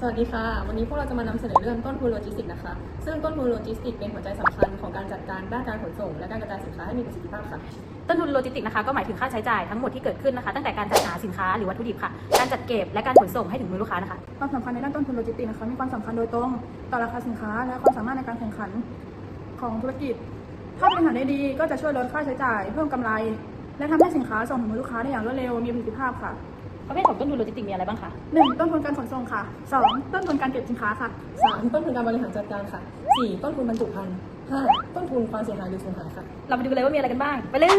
สวัสดีค่ะ วันนี้พวกเราจะมานำเสนอเรื่องต้นทุนโลจิสติกส์นะคะ ซึ่งต้นทุนโลจิสติกส์เป็นหัวใจสำคัญของการจัดการด้านการขนส่ง และการกระจายสินค้าให้มีประสิทธิภาพค่ะ ต้นทุนโลจิสติกส์นะคะก็หมายถึงค่าใช้จ่ายทั้งหมดที่เกิดขึ้นนะคะ ตั้งแต่การจัดหาสินค้าหรือวัตถุดิบค่ะ การจัดเก็บและการขนส่งให้ถึงมือลูกค้านะคะความสำคัญในด้านต้นทุนโลจิสติกส์นะคะมีความสำคัญโดยตรงต่อราคาสินค้า และความสามารถในการแข่งขันของธุรกิจ ถ้าบริหารได้ดีก็จะช่วยลดค่าใช้จ่าย เพิ่มกำไร และทำให้สินค้าส่งถึงมือลูกค้าได้อย่างรวดเร็วมีประสิทธิภาพค่ะ ประเภทของต้นทุนโลจิสติกส์มีอะไรบ้างคะ 1. ต้นทุนการขนส่งค่ะ 2. ต้นทุนการเก็บสินค้าค่ะ 3. ต้นทุนการบริหารจัดการค่ะ 4. ต้นทุนบรรจุภัณฑ์ 5. ต้นทุนความเสียหายหรือสูญหายค่ะ เราไปดูเลยว่ามีอะไรกันบ้าง ไปเลย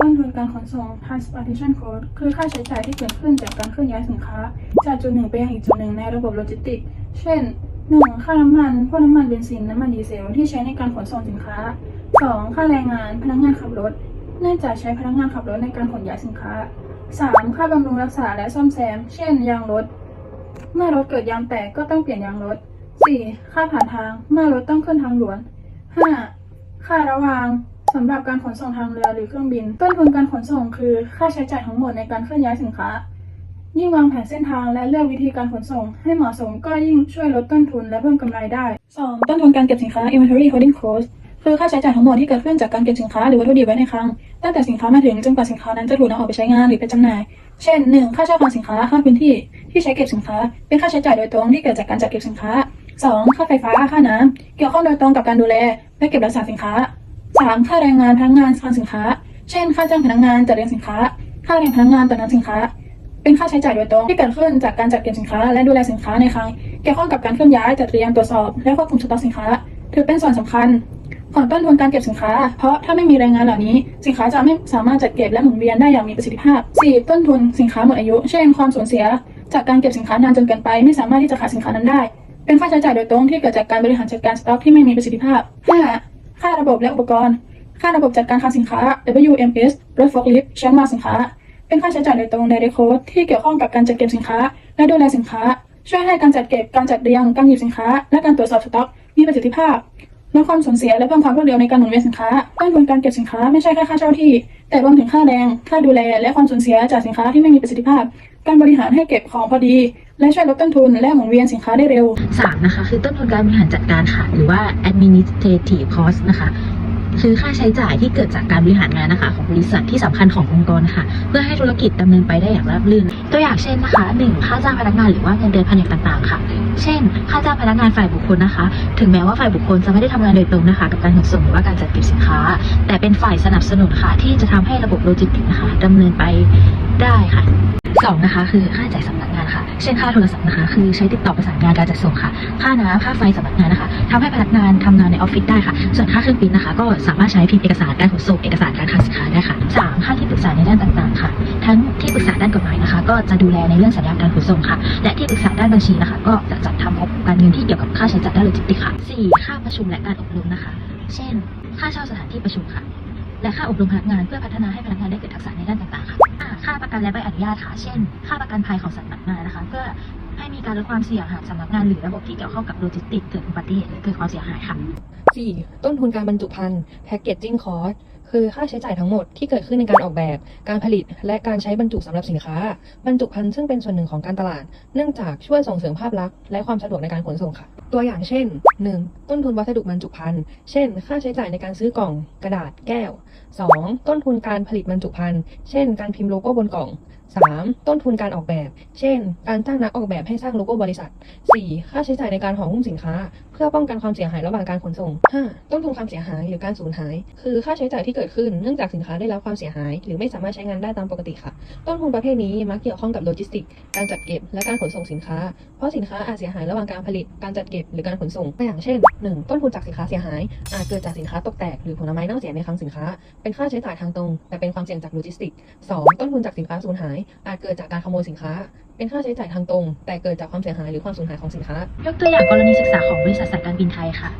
ต้นทุนการขนส่ง transportation cost คือค่าใช้จ่ายที่เกิดขึ้นจากการเคลื่อนย้ายสินค้า จากจุดหนึ่งไปยังอีกจุดหนึ่งในระบบโลจิสติกส์เช่น 1. ค่าน้ำมันพวกน้ำมันเบนซิน น้ำมันดีเซลที่ใช้ในการขนส่งสินค้า 2. ค่าแรงงาน พนักงานขับรถ เนื่องจากใช้พนักงานขับรถในการขนย้ายสินค้า 3. ค่าบำรุงรักษาและซ่อมแซม เช่น ยางรถ เมื่อรถเกิดยางแตกก็ต้องเปลี่ยนยางรถ 4. ค่าผ่านทาง เมื่อรถต้องขึ้นทางด่วน 5. ค่าระวางสำหรับการขนส่งทางเรือหรือเครื่องบิน ต้นทุนการขนส่งคือค่าใช้จ่ายทั้งหมดในการเคลื่อนย้ายสินค้า ยิ่งวางแผนเส้นทางและเลือกวิธีการขนส่ง ให้เหมาะสมก็ยิ่งช่วยลดต้นทุนและเพิ่มกำไรได้ 2. ต้นทุนการเก็บสินค้า inventory holding cost คือค่าใช้จ่ายทั้งหมดที่เกิดขึ้นจากการเก็บสินค้าหรือวัตถุดิบไว้ในคลังตั้งแต่สินค้ามาถึงจนกว่าสินค้านั้นจะถูกนำออกไปใช้งานหรือไปจำหน่าย เช่น 1. ค่าเช่าคลังสินค้าค่าพื้นที่ที่ใช้เก็บสินค้า เป็นค่าใช้จ่ายโดยตรงที่เกิดจากการจัดเก็บสินค้า 2. ค่าไฟฟ้าค่าน้ำเกี่ยวข้องโดยตรงกับการดูแลและเก็บรักษาสินค้า 3. ค่าแรงงานพนักงานคลังสินค้า เช่น ค่าจ้างพนักงานจัดเรียงสินค้า ค่าแรงพนักงานต่อน้ำสินค้า เป็นค่าใช้จ่ายโดยตรงที่เกิดขึ้นจากการจัดเก็บสินค้า และดูแลสินค้าในคลังเกี่ยวข้องกับการเคลื่อนย้ายจัดเรียงตรวจสอบ และควบคุมสต็อกสินค้า ถือเป็นส่วนสำคัญ ของต้นทุนการเก็บสินค้า เพราะถ้าไม่มีแรงงานเหล่านี้ สินค้าจะไม่สามารถจัดเก็บและหมุนเวียนได้อย่างมีประสิทธิภาพ 4. ต้นทุนสินค้าหมดอายุ เช่น ความสูญเสีย จากการเก็บสินค้านานจนเกินไป ไม่สามารถที่จะขายสินค้านั้นได้ เป็นค่าใช้จ่ายโดยตรงที่เกิดจากการบริหารจัดการสต็อกที่ไม่มีประสิทธิภาพ 5. ค่าระบบและอุปกรณ์ ค่าระบบจัดการคลังสินค้า WMS รถฟอกลิฟต์ชั้นวาสินค้า เป็นค่าใช้จ่ายโดยตรง direct cost ที่เกี่ยวข้องกับการจัดเก็บสินค้า และดูแลสินค้า ช่วยให้การจัดเก็บ การจัดเรียง การหยิบสินค้า และการตรวจสอบสต็อกมีประสิทธิภาพ ลดความสูญเสียและเพิ่มความรวดเร็วในการหมุนเวียนสินค้าต้นทุนการเก็บสินค้าไม่ใช่แค่ค่าเช่าที่ แต่รวมถึงค่าแรง ค่าดูแล และความสูญเสียจากสินค้าที่ไม่มีประสิทธิภาพ การบริหารให้เก็บของพอดี และช่วยลดต้นทุนและหมุนเวียนสินค้าได้เร็วสามนะคะ คือต้นทุนการบริหารจัดการค่ะ หรือว่า administrative cost นะคะคือค่าใช้จ่ายที่เกิดจากการบริหารงานนะคะ ของบริษัทที่สำคัญขององค์กรค่ะ เพื่อให้ธุรกิจดำเนินไปได้อย่างราบรื่น ตัวอย่างเช่นนะคะหนึ่งค่าจ้างพนักงานหรือว่าเงินเดือนแผนกต่างๆ ค่ะ เช่น ค่าจ้างพนักงานฝ่ายบุคคลนะคะ ถึงแม้ว่าฝ่ายบุคคลจะไม่ได้ทำงานโดยตรงนะคะ กับการขนส่งหรือว่าการจัดเก็บสินค้า แต่เป็นฝ่ายสนับสนุนค่ะ ที่จะทำให้ระบบโลจิสติกส์นะคะดำเนินไปได้ค่ะสองนะคะคือค่าจ่ายสำนักงานค่ะ เช่นค่าโทรศัพท์นะคะ คือใช้ติดต่อประสานงานการจัดส่งค่ะ ค่าน้ำค่าไฟสำนักงานนะคะทำให้พนักงานทำงานในออฟฟิศได้ค่ะ ส่วนค่าเครื่องปริ้นนะคะ ก็สามารถใช้พิมพ์เอกสารการขนส่งเอกสารการคลังสินค้าได้ค่ะสามค่าที่ปรึกษาในด้านต่างๆค่ะ ทั้งที่ปรึกษาด้านกฎหมายนะคะ ก็จะดูแลในเรื่องสัญญาการขนส่งค่ะ และที่ปรึกษาด้านบัญชีนะคะ ก็จะจัดทำงบการเงินที่เกี่ยวกับค่าใช้จ่ายด้านโลจิสติกส์ค่ะสี่ค่าประชุมและการอบรมนะคะ เช่น ค่าเช่าสถานที่ประชุมค่ะ และค่าอบรมพนักงานเพื่อพัฒนาให้พนักงานได้เกิดทักษะในด้านต่างๆค่ะค่าประกันและใบอนุญาตค่ะ เช่น ค่าประกันภัยของสำนักงานนะคะ เพื่อให้มีการลดความเสี่ยงหากสำนักงานหรือระบบที่เกี่ยวข้องกับโลจิสติกส์เกิดอุบัติเหตุหรือเกิดความเสียหายค่ะ 4. ต้นทุนการบรรจุภัณฑ์ packaging cost คือค่าใช้จ่ายทั้งหมดที่เกิดขึ้นในการออกแบบ การผลิต และการใช้บรรจุสำหรับสินค้า บรรจุภัณฑ์ซึ่งเป็นส่วนหนึ่งของการตลาด เนื่องจากช่วยส่งเสริมภาพลักษณ์และความสะดวกในการขนส่งค่ะ ตัวอย่างเช่น 1. ต้นทุนวัสดุบรรจุภัณฑ์ เช่น ค่าใช้จ่ายในการซื้อกล่อง กระดาษ แก้ว 2. ต้นทุนการผลิตบรรจุภัณฑ์ เช่น การพิมพ์โลโก้บนกล่อง 3. ต้นทุนการออกแบบ เช่น การจ้างนักออกแบบให้สร้างโลโก้บริษัท 4. ค่าใช้จ่ายในการห่อหุ้มสินค้าเพื่อป้องกันความเสียหายระหว่างการขนส่ง 5. ต้นทุนความเสียหายหรือการสูญหาย คือค่าใช้จ่ายที่เกิดขึ้นเนื่องจากสินค้าได้รับความเสียหาย หรือไม่สามารถใช้งานได้ตามปกติค่ะ ต้นทุนประเภทนี้มักเกี่ยวข้องกับโลจิสติกส์การจัดเก็บ และการขนส่งสินค้า เพราะสินค้าอาจเสียหายระหว่างการผลิต การจัดเก็บ หรือการขนส่งตัวอย่างเช่น 1. ต้นทุนจากสินค้าเสียหาย อาจเกิดจากสินค้าตกแตก หรือผลไม้เน่าเสียในคลังสินค้า เป็นค่าใช้จ่ายทางตรง แต่เป็นความเสี่ยงจากโลจิสติกส์ 2. ต้นทุนจากสินค้าสูญหาย อาจเกิดจากการขโมยสินค้า เป็นค่าใช้จ่ายทางตรง แต่เกิดจากความเสียหายหรือความสูญหายของสินค้า ยกตัวอย่างกรณีศึกษาของบริษัทสายการบินไทยค่ะ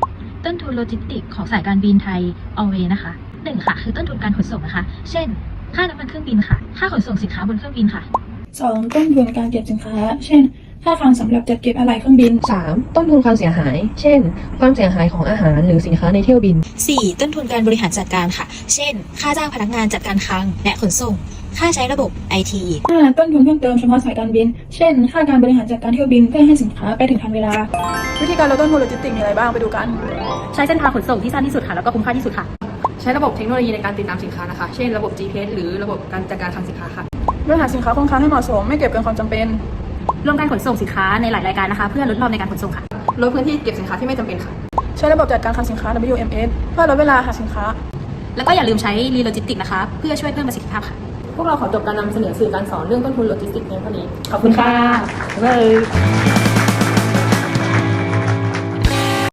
ต้นทุนโลจิสติกส์ของสายการบินไทย a l w a y นะคะหนึ่งค่ะ คือต้นทุนการขนส่งนะคะ เช่น ค่าน้ำมันเครื่องบินค่ะ ค่าขนส่งสินค้าบนเครื่องบินค่ะ 2. ต้นทุนการเก็บสินค้า เช่น ค่าคลังสำหรับจัดเก็บอะไหล่เครื่องบิน 3. ต้นทุนความเสียหาย เช่น ความเสียหายของอาหารหรือสินค้าในเที่ยวบิน 4. ต้นทุนการบริหารจัดการค่ะ เช่น ค่าจ้างพนักงานจัดการคลังและขนส่ง ค่าใช้ระบบ IT 5. ต้นทุนเพิ่มเติมเฉพาะสายการบิน เช่น ค่าการบริหารจัดการเที่ยวบินเพื่อให้สินค้าไปถึงทันเวลา วิธีการลดต้นทุนโลจิสติกส์มีอะไรบ้างไปดูกัน ใช้เส้นทางขนส่งที่สั้นที่สุดค่ะ แล้วก็คุ้มค่าที่สุดค่ะ ใช้ระบบเทคโนโลยีในการติดตามสินค้านะคะ เช่นระบบ GPS หรือระบบการจัดการทางสินค้าค่ะเรื่องหาสินค้าคงค้างให้เหมาะสม ไม่เก็บเกินความจำเป็นรวมการขนส่งสินค้าในหลายรายการนะคะ เพื่อลดรอบในการขนส่งค่ะ ลดพื้นที่เก็บสินค้าที่ไม่จำเป็นค่ะ ใช้ระบบจัดการคลังสินค้า WMS เพื่อลดเวลาหาสินค้า แล้วก็อย่าลืมใช้รีโลจิสติกนะคะ เพื่อช่วยเพิ่มประสิทธิภาพค่ะ พวกเราขอจบการนำเสนอสื่อการสอนเรื่องต้นทุนโลจิสติกส์เพียงเท่านี้ ขอบคุณค่ะบ๊ายบาย